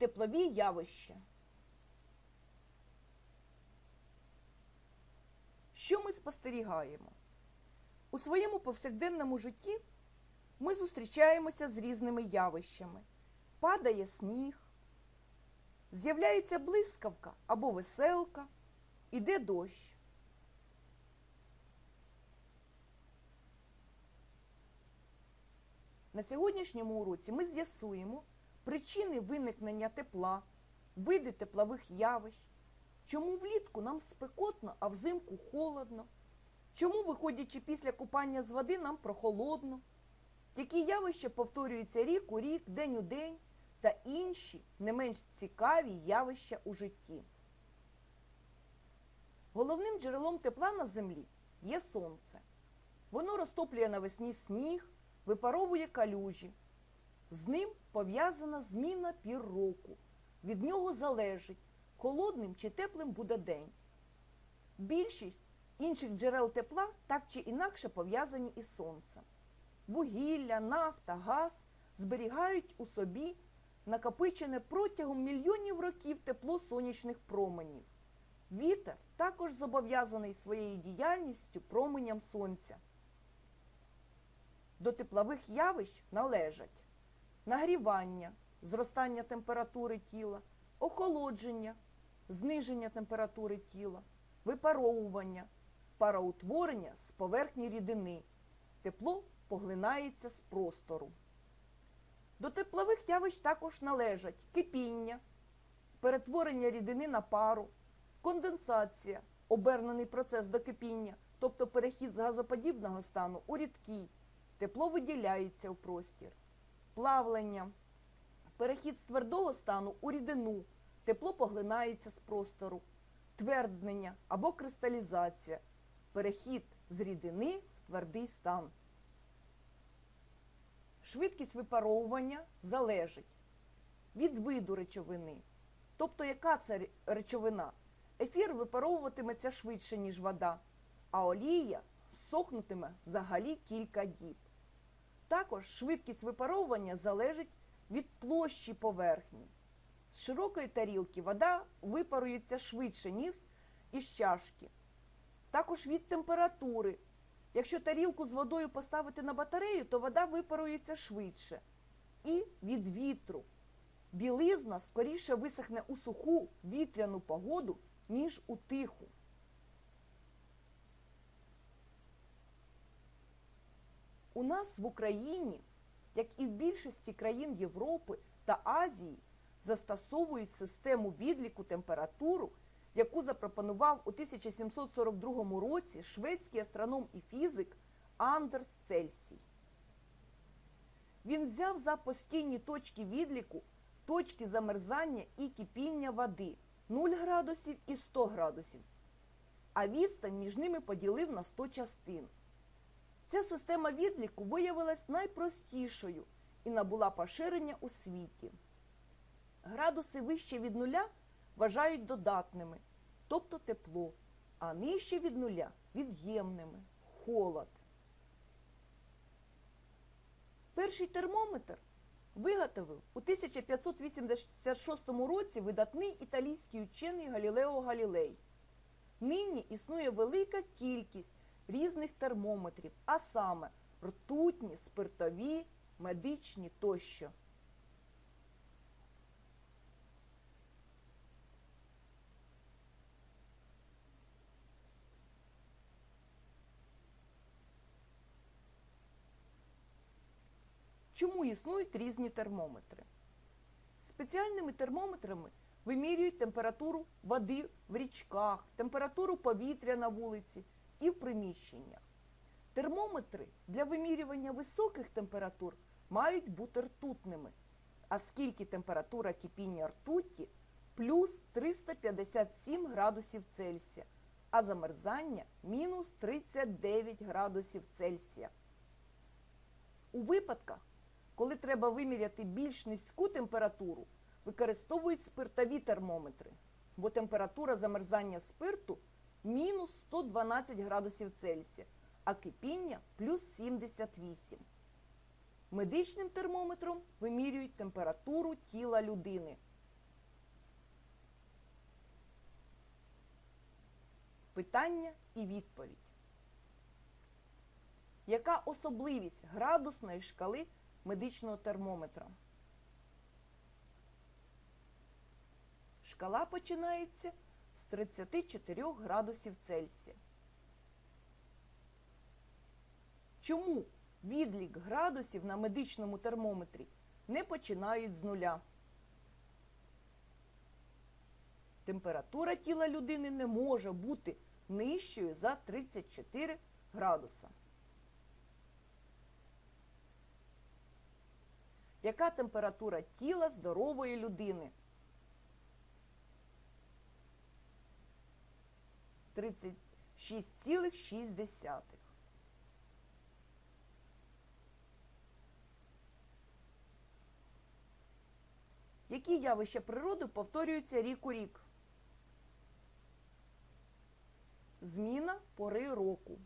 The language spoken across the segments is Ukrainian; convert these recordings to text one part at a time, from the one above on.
Теплові явища. Що ми спостерігаємо? У своєму повсякденному житті ми зустрічаємося з різними явищами. Падає сніг, з'являється блискавка або веселка, іде дощ. На сьогоднішньому уроці ми з'ясуємо причини виникнення тепла, види теплових явищ, чому влітку нам спекотно, а взимку холодно, чому, виходячи після купання з води, нам прохолодно, які явища повторюються рік у рік, день у день та інші не менш цікаві явища у житті. Головним джерелом тепла на землі є сонце. Воно розтоплює навесні сніг, випаровує калюжі. З ним пов'язана зміна пір року. Від нього залежить, холодним чи теплим буде день. Більшість інших джерел тепла так чи інакше пов'язані із сонцем. Вугілля, нафта, газ зберігають у собі накопичене протягом мільйонів років тепло сонячних променів. Вітер також зобов'язаний своєю діяльністю променям сонця. До теплових явищ належать нагрівання, зростання температури тіла, охолодження, зниження температури тіла, випаровування, пароутворення з поверхні рідини. Тепло поглинається з простору. До теплових явищ також належать кипіння, перетворення рідини на пару, конденсація, обернений процес до кипіння, тобто перехід з газоподібного стану у рідкий. Тепло виділяється у простір. Плавлення. Перехід з твердого стану у рідину. Тепло поглинається з простору. Тверднення або кристалізація. Перехід з рідини в твердий стан. Швидкість випаровування залежить від виду речовини. Тобто, яка це речовина? Ефір випаровуватиметься швидше, ніж вода, а олія сохнутиме взагалі кілька діб. Також швидкість випаровування залежить від площі поверхні. З широкої тарілки вода випарується швидше, ніж із чашки. Також від температури. Якщо тарілку з водою поставити на батарею, то вода випарується швидше. І від вітру. Білизна скоріше висохне у суху вітряну погоду, ніж у тиху. У нас в Україні, як і в більшості країн Європи та Азії, застосовують систему відліку температуру, яку запропонував у 1742 році шведський астроном і фізик Андерс Цельсій. Він взяв за постійні точки відліку точки замерзання і кипіння води 0 градусів і 100 градусів, а відстань між ними поділив на 100 частин. Ця система відліку виявилась найпростішою і набула поширення у світі. Градуси вище від нуля вважають додатними, тобто тепло, а нижче від нуля від'ємними холод. Перший термометр виготовив у 1586 році видатний італійський учений Галілео Галілей. Нині існує велика кількість різних термометрів, а саме ртутні, спиртові, медичні тощо. Чому існують різні термометри? Спеціальними термометрами вимірюють температуру води в річках, температуру повітря на вулиці і в приміщеннях. Термометри для вимірювання високих температур мають бути ртутними, оскільки температура кипіння ртутті плюс 357 градусів Цельсія, а замерзання мінус 39 градусів Цельсія. У випадках, коли треба виміряти більш низьку температуру, використовують спиртові термометри, бо температура замерзання спирту мінус 112 градусів Цельсія, а кипіння плюс 78. Медичним термометром вимірюють температуру тіла людини. Питання і відповідь. Яка особливість градусної шкали медичного термометра? Шкала починається 34 градусів Цельсія. Чому відлік градусів на медичному термометрі не починають з нуля? Температура тіла людини не може бути нижчою за 34 градуса. Яка температура тіла здорової людини? 36,6. Які явища природи повторюються рік у рік? Зміна пори року.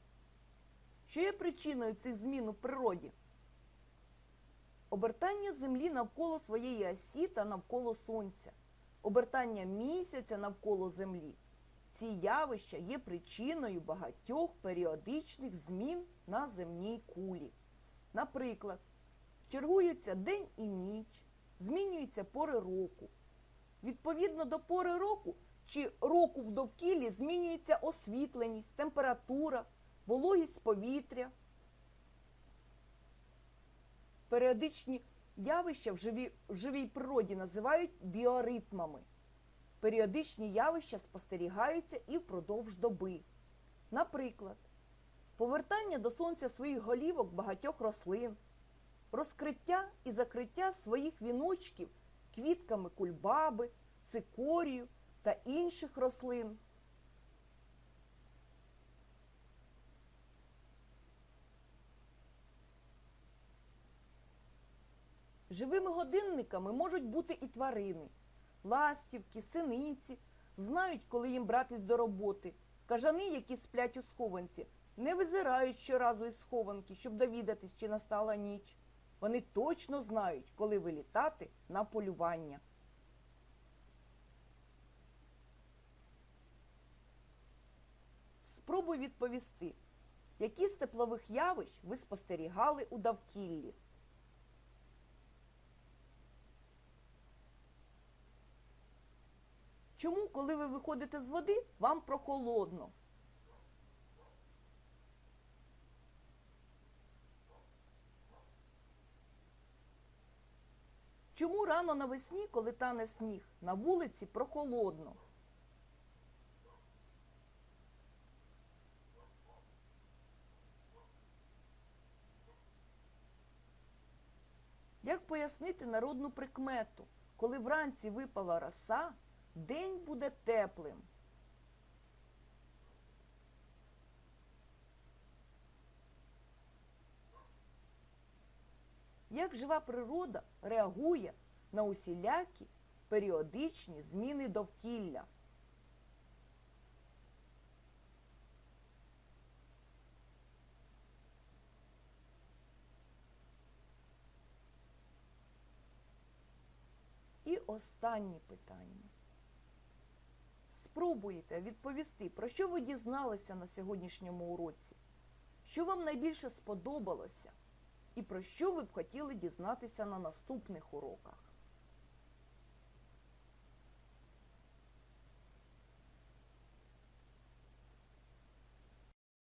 Що є причиною цих змін у природі? Обертання Землі навколо своєї осі та навколо Сонця, обертання місяця навколо Землі. Ці явища є причиною багатьох періодичних змін на земній кулі. Наприклад, чергуються день і ніч, змінюються пори року. Відповідно до пори року чи року в довкіллі змінюється освітленість, температура, вологість повітря. Періодичні явища в живій, в живій природі називають біоритмами. Періодичні явища спостерігаються і впродовж доби. Наприклад, повертання до сонця своїх голівок багатьох рослин, розкриття і закриття своїх віночків квітками кульбаби, цикорію та інших рослин. Живими годинниками можуть бути і тварини. Ластівки, синиці знають, коли їм братись до роботи. Кажани, які сплять у схованці, не визирають щоразу із схованки, щоб довідатись, чи настала ніч. Вони точно знають, коли вилітати на полювання. Спробуй відповісти, які з теплових явищ ви спостерігали у довкіллі. Чому, коли ви виходите з води, вам прохолодно? Чому рано навесні, коли тане сніг, на вулиці прохолодно? Як пояснити народну прикмету? Коли вранці випала роса, день буде теплим. Як жива природа реагує на усілякі періодичні зміни довкілля? І останнє питання. Спробуйте відповісти, про що ви дізналися на сьогоднішньому уроці, що вам найбільше сподобалося, і про що ви б хотіли дізнатися на наступних уроках.